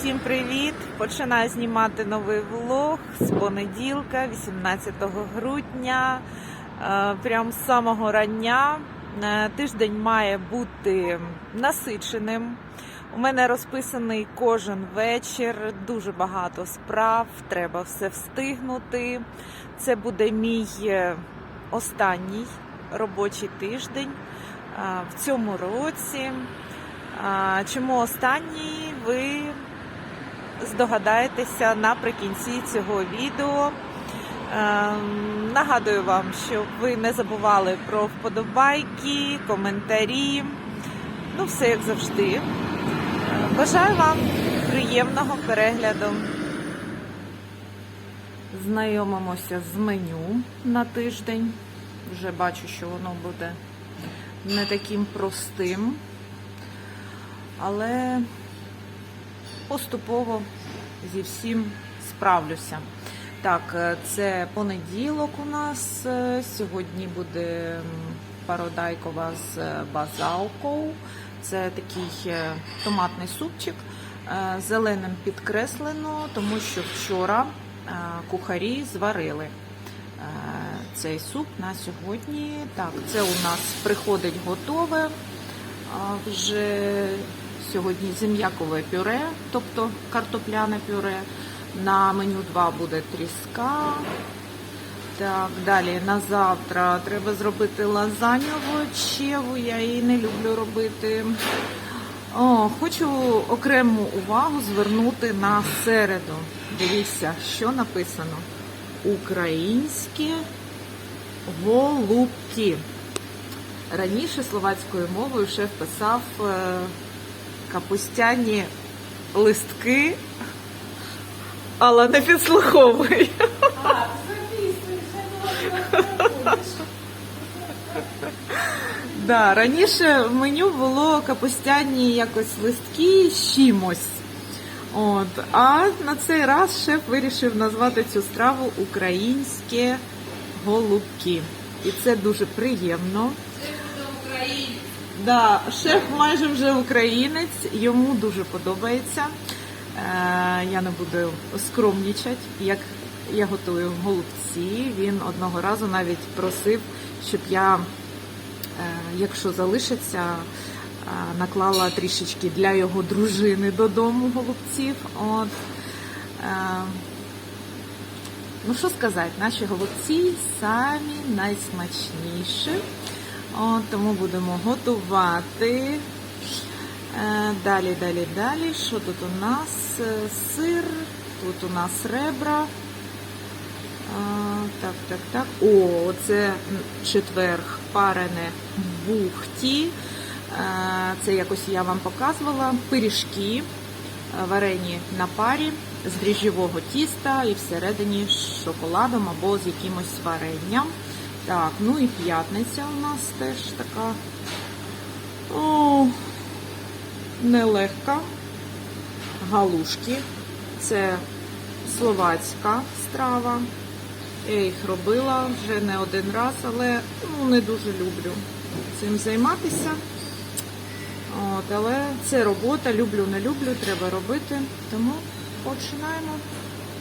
Всім привіт! Починаю знімати новий влог з понеділка, 18 грудня. Е, Прям з самого рання. Е, Тиждень має бути насиченим. У мене розписаний кожен вечір, дуже багато справ, треба все встигнути. Це буде мій е, останній робочий тиждень в цьому році. Чому останній ви здогадаєтеся наприкінці цього відео. Ем, Нагадую вам, щоб ви не забували про вподобайки, коментарі. Ну, все як завжди. Е, Бажаю вам приємного перегляду. Знайомимося з меню на тиждень. Вже бачу, що воно буде не таким простим але поступово зі всім справлюся. Так, е, це понеділок у нас. е, Сьогодні буде пародайкова з е, базалкою. Це такий томатний супчик. Зеленим підкреслено, тому що вчора кухарі зварили цей суп на сьогодні. Так, це у нас приходить готове. Вже сьогодні зем'якове пюре, тобто картопляне пюре. На меню 2 буде тріска. Так, далі на завтра треба зробити лазанью овочеву, я її не люблю робити. О, хочу окрему увагу звернути на середу. Дивіться, що написано. Українські голубки. Раніше словацькою мовою шеф писав е, капустяні листки, але не підслуховує. Да, раніше в меню було капустяні якось листки чимось. От. А на цей раз шеф вирішив назвати цю страву українські голубки. І це дуже приємно. Да, шеф майже вже українець, йому дуже подобається. Е, я не буду скромнічати, як я готую голубці. Він одного разу навіть просив, щоб я, е, якщо залишиться, е, наклала трішечки для його дружини додому голубців. От. Ну, що сказати, наші голубці самі найсмачніші. От, тому будемо готувати. Е, Далі, далі, далі. Що тут у нас? Е, Сир, тут у нас ребра. Так, так, так. О, це четверг парене бухті. Е, Це якось я вам показувала. Пиріжки е, варені на парі з дріжджового тіста і всередині з шоколадом або з якимось варенням. Так, ну і п'ятниця у нас теж така о, нелегка. Галушки. Це словацька страва. Я їх робила вже не один раз, але ну, не дуже люблю цим займатися. От, але це робота, люблю, не люблю, треба робити. Тому починаємо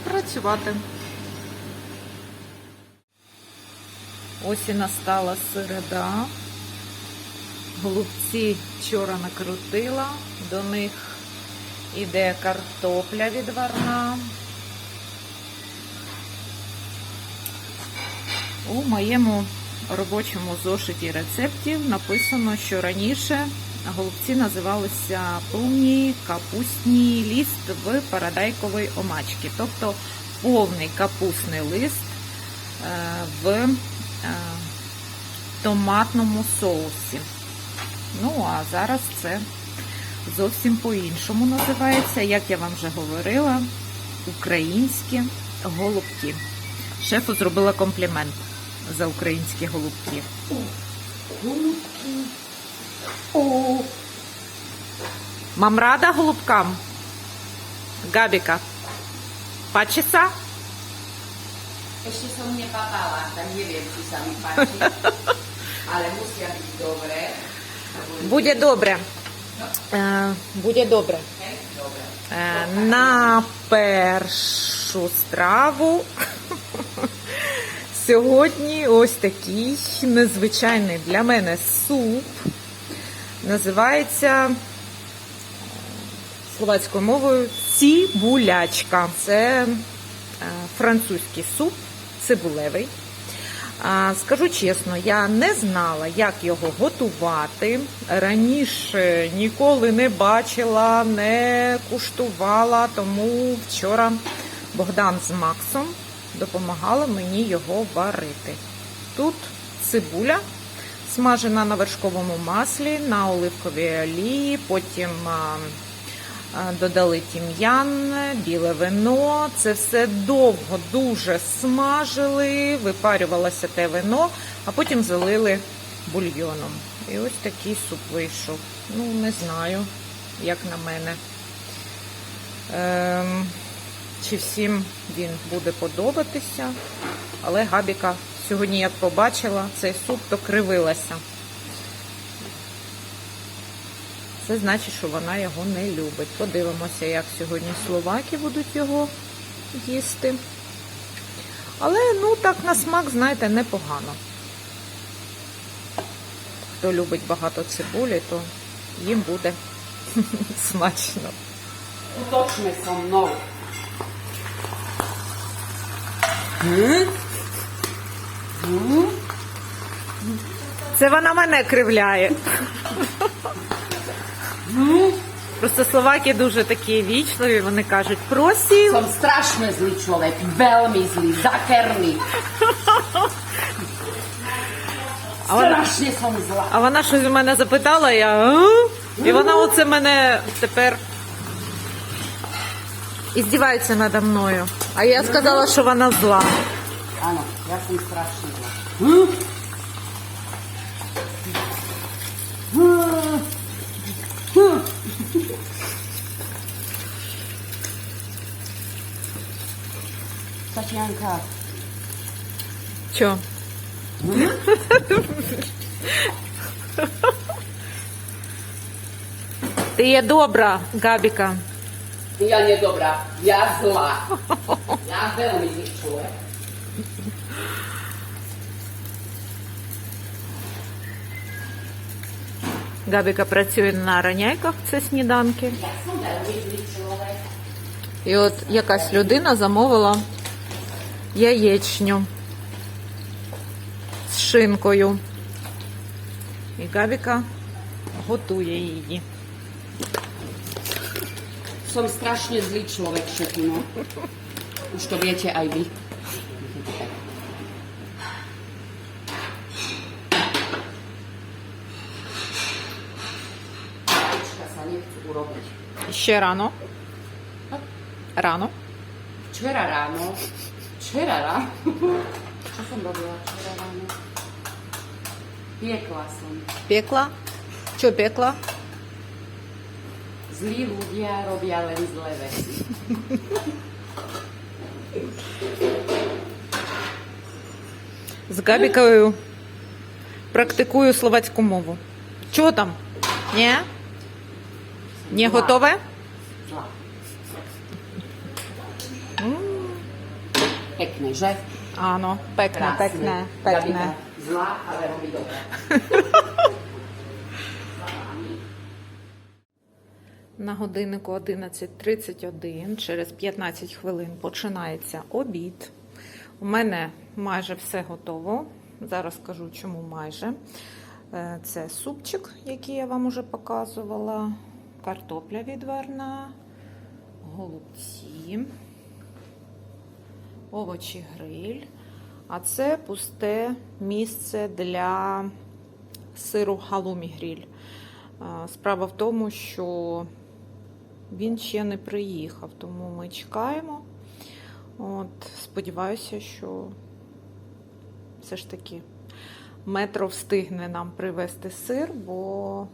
працювати. Ось і настала середа. Голубці вчора накрутила, до них іде картопля відварна. У моєму робочому зошиті рецептів написано, що раніше голубці називалися повні капустні ліст в парадайковій омачці, тобто повний капустний лист е, в томатному соусі. Ну, а зараз це зовсім по-іншому називається, як я вам вже говорила, українські голубки. Шефу зробила комплімент за українські голубки. Голубки. О, Мам рада голубкам? Габіка. Пачеса? Ešte som nepapala, tak neviem, či sa mi páči. Ale musia byť dobré. Буде добре. Е, Буде добре. Hej? Dobre. Е, На першу страву сьогодні ось такий незвичайний для мене суп. Називається словацькою мовою цибулячка. Це е, французький суп, цибулевий. Скажу чесно, я не знала, як його готувати. Раніше ніколи не бачила, не куштувала, тому вчора Богдан з Максом допомагали мені його варити. Тут цибуля смажена на вершковому маслі, на оливковій олії, потім додали тім'ян, біле вино. Це все довго дуже смажили, випарювалося те вино, а потім залили бульйоном. І ось такий суп вийшов. Ну, не знаю, як на мене. Ем, чи всім він буде подобатися. Але Габіка сьогодні, як побачила цей суп, то кривилася. Це значить, що вона його не любить. Подивимося, як сьогодні словаки будуть його їсти. Але, ну, так на смак, знаєте, непогано. Хто любить багато цибулі, то їм буде смачно. Mnou. Hm? Hm? Це вона мене кривляє. Просто словаки дуже такі вічливі, вони кажуть, просів. Som strašne zlý človek, veľmi zlý, zakerný. А вона, а вона щось у мене запитала, я «А?» і вона оце мене тепер іздівається надо мною. А я сказала, що вона зла. Strašne zlá. Hm? Hm? Tatianka, Що? Ти є добра, Габіка. ja nedobrá, ja zlá. Ja veľmi zlý človek. Габіка працює на раняйках, це сніданки. І от якась людина замовила яєчню з шинкою. І Габіка готує її. Som strašne zlý človek, šetino. Už to viete aj vy. Ще рано. Рано. Ráno, včera ráno, čo som robila včera ráno? Piekla som. Пекла. Що пекла? Ľudia robia len zlé veci. З Габікою практикую словацьку мову. Що там? Ні? Не готове? Pekné, že? Áno, pekné, Krásne. pekné, pekné. Gabika Zlá, ale robí dobre. На годиннику 11.31, через 15 хвилин починається обід. У мене майже все готово. Зараз скажу, чому майже. Е, Це супчик, який я вам уже показувала, картопля відварна, голубці, овочі гриль. А це пусте місце для сиру халумі гриль. Е, Справа в тому, що він ще не приїхав, тому ми чекаємо. От, сподіваюся, що все ж таки метро встигне нам привезти сир, бо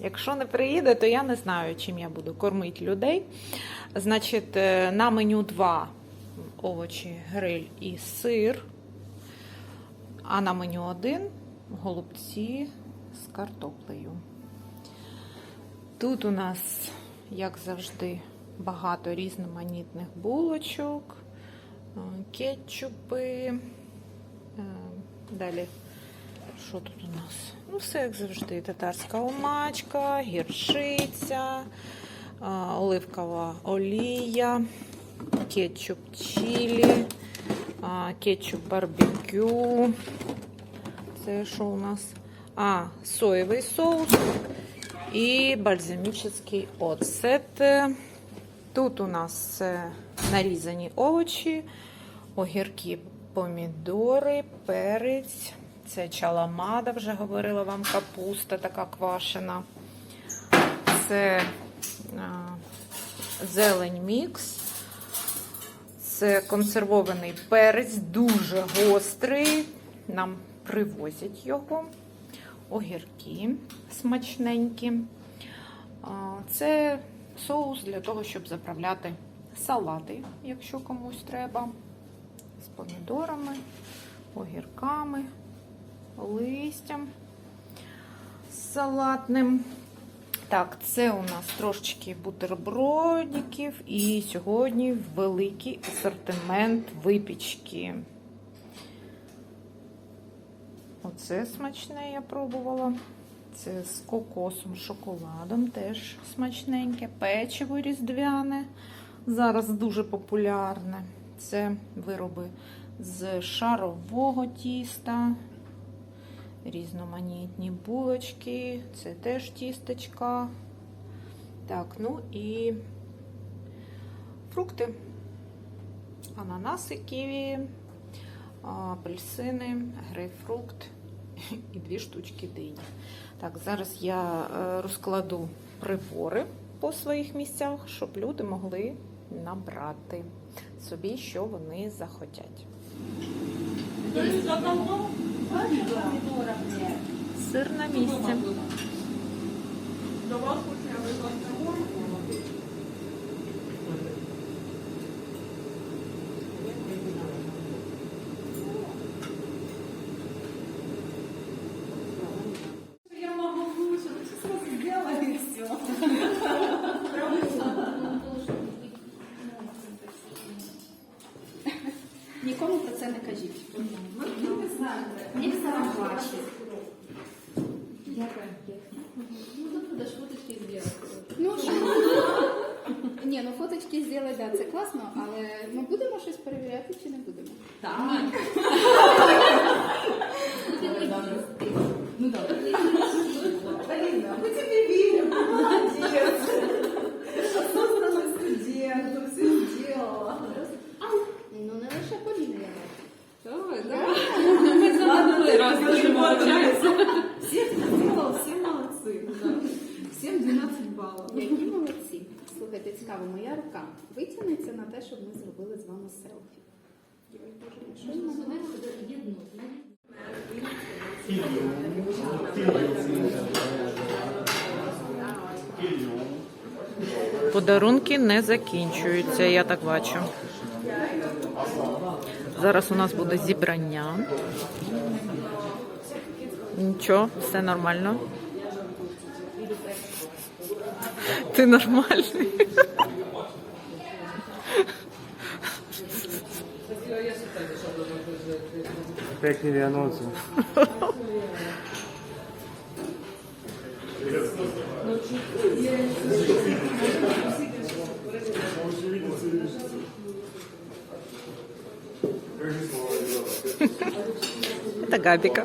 якщо не приїде, то я не знаю, чим я буду кормити людей. Значить, е, на меню два овочі, гриль і сир. А на меню один голубці з картоплею. Тут у нас, як завжди, багато різноманітних булочок, е, кетчупи. е, Далі, що тут у нас? Ну, все як завжди. Татарська омачка, гірчиця, е, оливкова олія, кетчуп чилі, кетчуп барбекю. Це що у нас? А, соєвий соус і бальзамічний оцет. Тут у нас е, нарізані овочі, огірки, помідори, перець. Це чаламада, вже говорила вам, капуста така квашена. Це а, зелень мікс. Це консервований перець, дуже гострий. Нам привозять його. Огірки смачненькі. Це соус для того, щоб заправляти салати, якщо комусь треба. З помідорами, огірками, листям салатним. Так, це у нас трошечки бутербродиків і сьогодні великий асортимент випічки. Оце смачне я пробувала. Це з кокосом, шоколадом, теж смачненьке. Печиво різдвяне. Зараз дуже популярне. Це вироби з шарового тіста, різноманітні булочки, це теж тістечка. Так, ну і фрукти, ананаси, ківі, апельсини, грейпфрукт і дві штучки дині. Так, зараз я е, розкладу прибори по своїх місцях, щоб люди могли набрати собі, що вони захотять. Сир на місці. Я Подарунки не закінчуються, я так бачу. Зараз у нас буде зібрання. Нічого, все нормально. Ти нормальний. Опять не Це Габіка.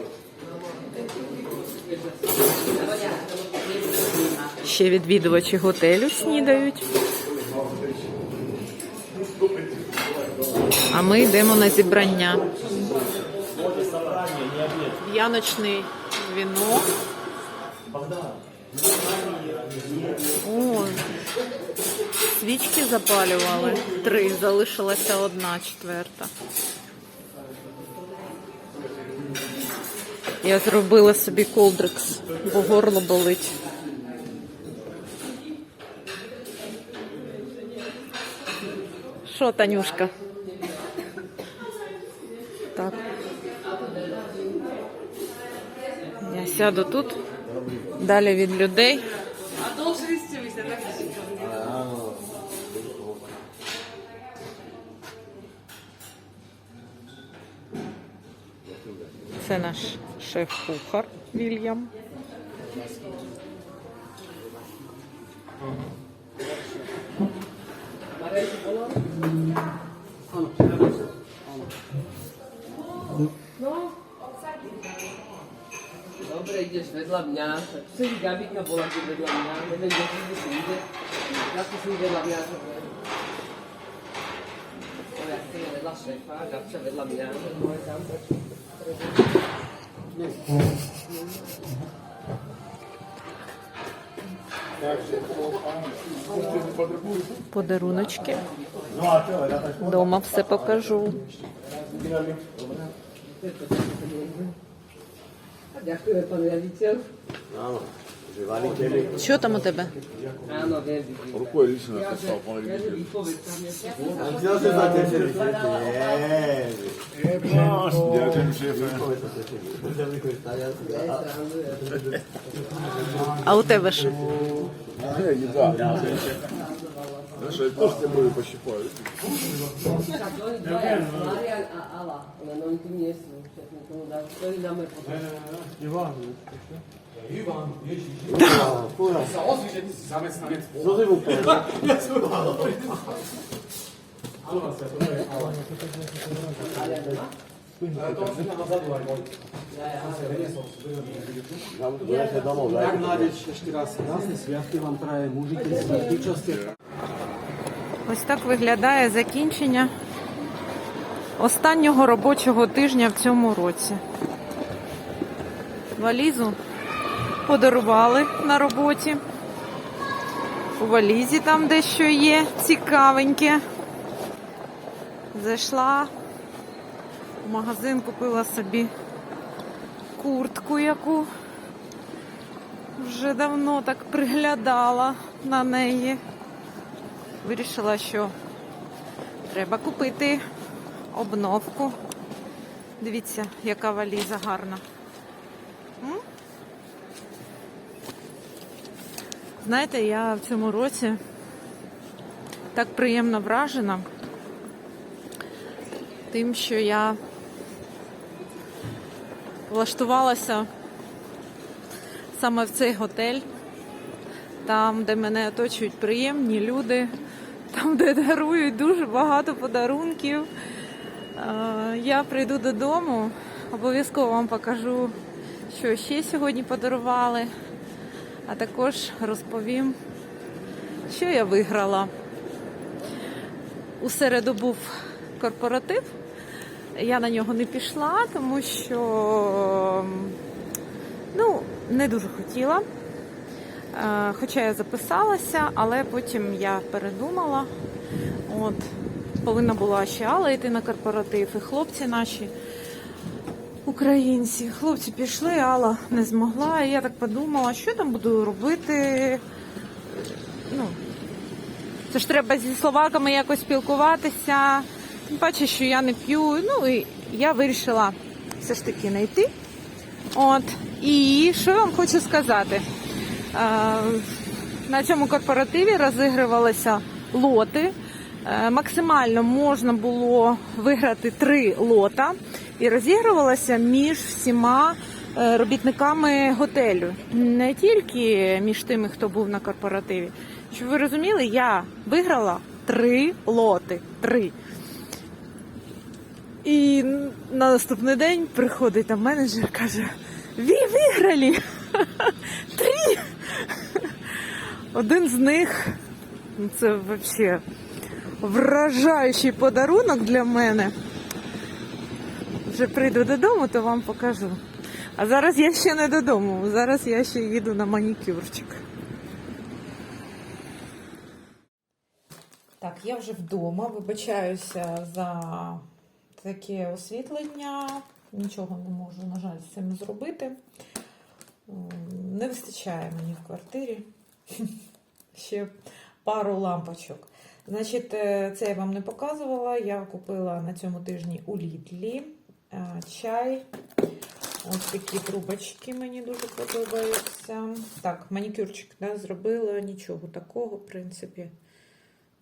Ще відвідувачі готелю снідають. А ми йдемо на зібрання. Яночний вінок. О, свічки запалювали. Три, залишилася одна четверта. Я зробила собі колдрикс, бо горло болить. Що, Танюшка? Так. Я сяду тут, далі від людей. А довше стілися, так? Це наш шеф-кухар Вільям. Dobre, ideš vedľa mňa, tak celý Gabika bola tu vedľa mňa, neviem, kde si si ide. Ja tu som vedľa mňa, že to ja si je vedľa šéfa, Gabča vedľa mňa, že moje tam, tak Подаруночки. Дома все покажу. Дякую, пане pán Що там у тебе? Nie. Ďakujem, šéfe. Držali koji talijanski. А у тебе що? Не, не да. Знаешь, я тоже тебе Ось так виглядає закінчення останнього робочого тижня в цьому році. Валізу подарували на роботі. У валізі там дещо є цікавеньке. Зайшла в магазин, купила собі куртку, яку вже давно так приглядала на неї вирішила, що треба купити обновку. Дивіться, яка валіза гарна. М? Знаєте, я в цьому році так приємно вражена тим, що я влаштувалася саме в цей готель там, де мене оточують приємні люди, там, де дарують дуже багато подарунків. Е, Я прийду додому, обов'язково вам покажу, що ще сьогодні подарували, а також розповім, що я виграла. У середу був корпоратив. Я на нього не пішла, тому що ну, не дуже хотіла. Е, Хоча я записалася, але потім я передумала. От, повинна була ще Алла йти на корпоратив, і хлопці наші українці. Хлопці пішли, Алла не змогла. І я так подумала, що там буду робити. Ну, це ж треба зі словаками якось спілкуватися. Тим паче, що я не п'ю. Ну і я вирішила все ж таки не йти. От. І що я вам хочу сказати? Е, На цьому корпоративі розігрувалися лоти. Е, Максимально можна було виграти три лота і розігрувалося між всіма е, робітниками готелю, не тільки між тими, хто був на корпоративі. Щоб ви розуміли, я виграла три лоти. Три. І на наступний день приходить там менеджер каже: Ви виграли! Три! Один з них ну, це взагалі вражаючий подарунок для мене. Вже прийду додому, то вам покажу. А зараз я ще не додому, зараз я ще їду на манікюрчик. Так, я вже вдома. Вибачаюся за таке освітлення. Нічого не можу, на жаль, з цим зробити. Не вистачає мені в квартирі ще пару лампочок. Значить, е, це я вам не показувала. Я купила на цьому тижні у Лідлі чай. Ось такі трубочки мені дуже подобаються. Так, манікюрчик да, зробила, нічого такого, в принципі.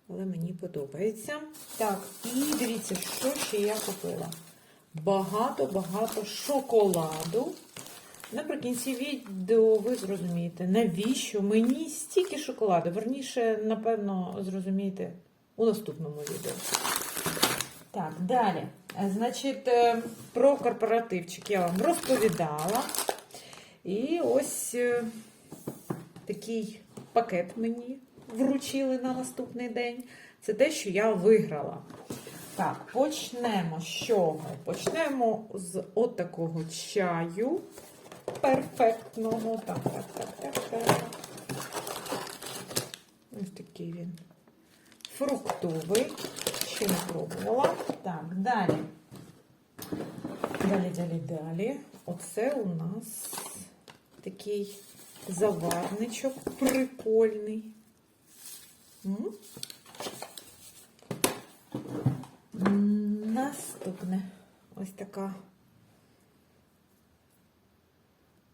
Але мені подобається. Так, і дивіться, що ще я купила. багато-багато шоколаду. Наприкінці відео ви зрозумієте, навіщо мені стільки шоколаду. Верніше, напевно, зрозумієте у наступному відео. Так, далі. Значить, е, про корпоративчик я вам розповідала. І ось е, такий пакет мені вручили на наступний день. Це те, що я виграла. Так, почнемо з чого? Почнемо з отакого чаю. Перфектного. Так, так, так, так, так. Ось такий він. Фруктовий. Ще не пробувала. Так, далі. Далі, далі, далі. Оце у нас такий заварничок прикольний. М? Наступне ось така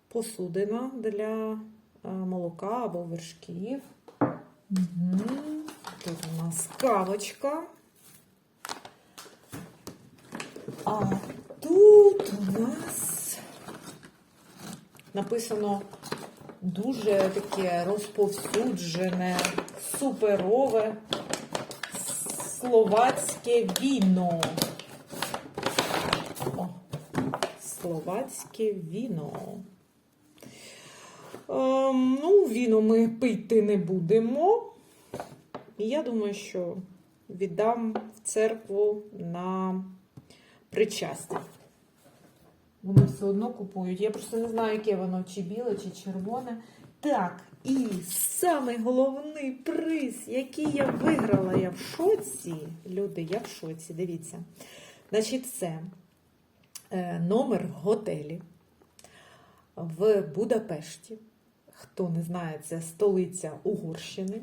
посудина для е, молока або вершків. Угу. Тут у нас кавочка. А тут у нас написано дуже таке розповсюджене, суперове словацьке віно. О, словацьке віно. Ем, ну, віно ми пити не будемо. І я думаю, що віддам в церкву на причастя. Вони все одно купують. Я просто не знаю, яке воно, чи біле, чи червоне. Так, і самий головний приз, який я виграла, я в шоці. Люди, я в шоці, дивіться. Значить, це е, номер готелі в Будапешті. Хто не знає, це столиця Угорщини.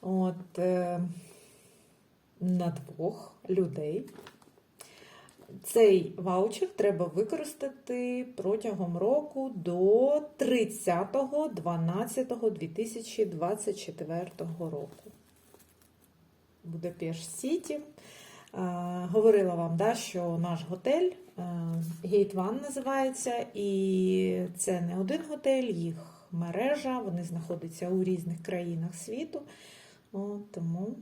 От, е, на двох людей. Цей ваучер треба використати протягом року до 30.12.2024 року. Будапешт Сіті. Е, Говорила вам, да, що наш готель Gate One називається, і це не один готель, їх мережа, вони знаходяться у різних країнах світу. Тому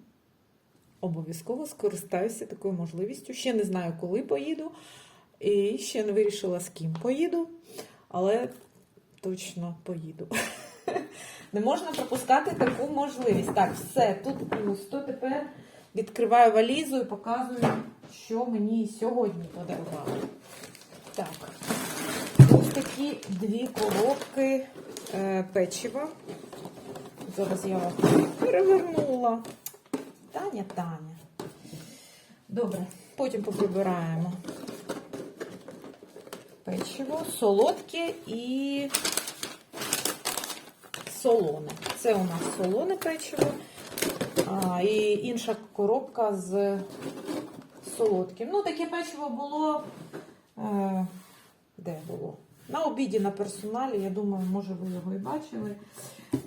обов'язково скористаюся такою можливістю. Ще не знаю, коли поїду, і ще не вирішила, з ким поїду, але точно поїду. Не можна пропускати таку можливість. Так, все, тут пусто. Тепер відкриваю валізу і показую, що мені сьогодні подарували. Так, ось такі дві коробки е, печива. Зараз я перевернула. Таня, Таня. Добре, потім поприбираємо печиво, солодке і солоне. Це у нас солоне печиво. А, і інша коробка з солодким. Ну, таке печиво було. Е, де було? На обіді на персоналі, я думаю, може ви його і бачили.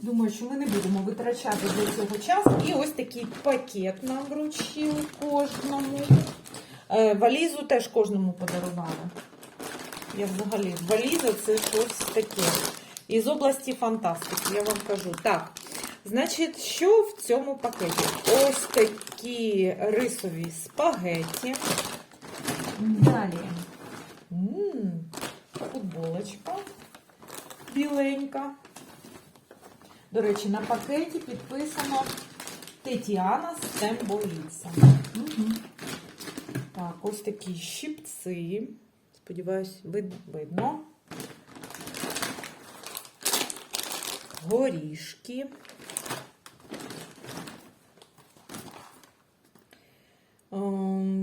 Думаю, що ми не будемо витрачати для цього час. І ось такий пакет нам вручили кожному. Е, валізу теж кожному подарували. Я взагалі, валіза це щось таке. Із області фантастики, я вам кажу. Так, значить, що в цьому пакеті? Ось такі рисові спагетті. Далі. М, футболочка біленька. До речі, на пакеті підписано Тетяна Стемболіца. Угу. Так, ось такі щипці. Сподіваюсь, вид- видно. Горішки. Ем, да-да-да-да-дан-дан.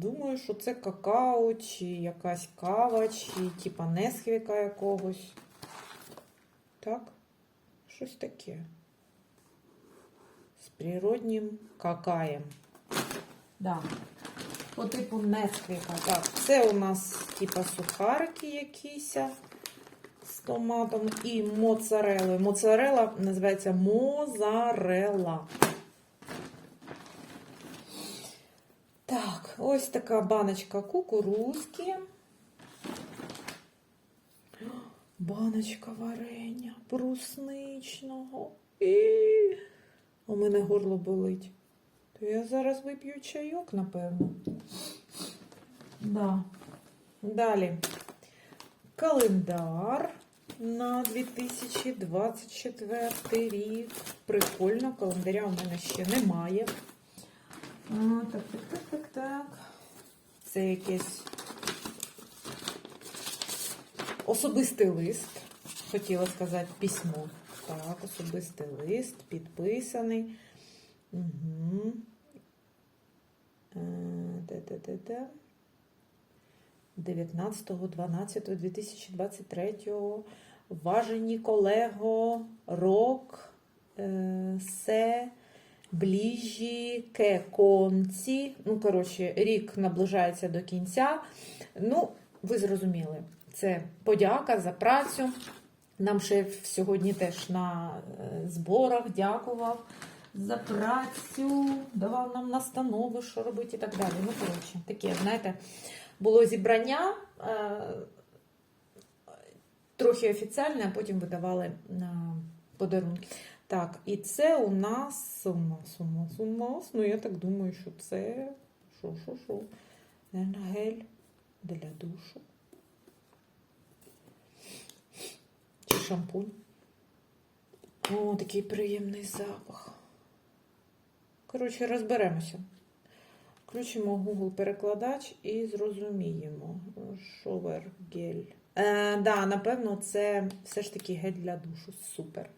Думаю, що це какао, чи якась кава, чи типа несхвіка якогось. Так? Щось таке. З природнім какаєм. Да. По типу несквіка. Так, це у нас типа сухарики якісь з томатом і моцарелою. Моцарела називається мозарела. Так, ось така баночка кукурузки. Баночка варення брусничного. І... У мене горло болить. То я зараз вип'ю чайок, напевно. Да. Далі. Календар на 2024 рік. Прикольно, календаря у мене ще немає. А, так, так, так, так, так. Це якесь особистий лист. Хотіла сказати письмо. Так, особистий лист, підписаний. Угу. Де-де-де-де. 19.12.2023 Важені колего, рок, е, се, ближі, ке конці. Ну, коротше, рік наближається до кінця. Ну, ви зрозуміли, це подяка за працю. Нам шеф сьогодні теж на е, зборах дякував за працю, давав нам настанови, що робити і так далі. Ну, коротше, таке, знаєте, було зібрання. е, Трохи офіціальне, а потім видавали на подарунки. Так, і це у нас у нас, у нас, у нас. Ну, я так думаю, що це. Що, що, що? Гель для душу. Чи шампунь. О, такий приємний запах. Коротше, розберемося. Включимо Google перекладач і зрозуміємо. Шовер гель. Е, да, напевно, це все ж таки гель для душу. Супер.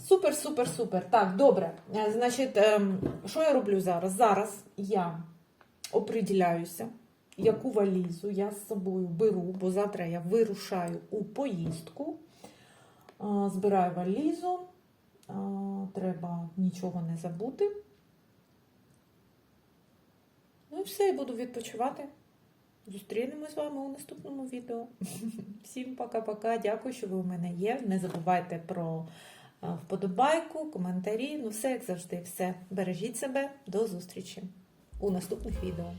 Супер, супер, супер. Так, добре. Е, Значить, ем, що я роблю зараз? Зараз я оприділяюся, яку валізу я з собою беру, бо завтра я вирушаю у поїздку. Е, Збираю валізу. Е, Треба нічого не забути. Ну і все, я буду відпочивати. Зустрінемось з вами у наступному відео. Всім пока-пока. Дякую, що ви у мене є. Не забувайте про вподобайку, коментарі. Ну, все, як завжди, все. Бережіть себе, до зустрічі у наступних відео.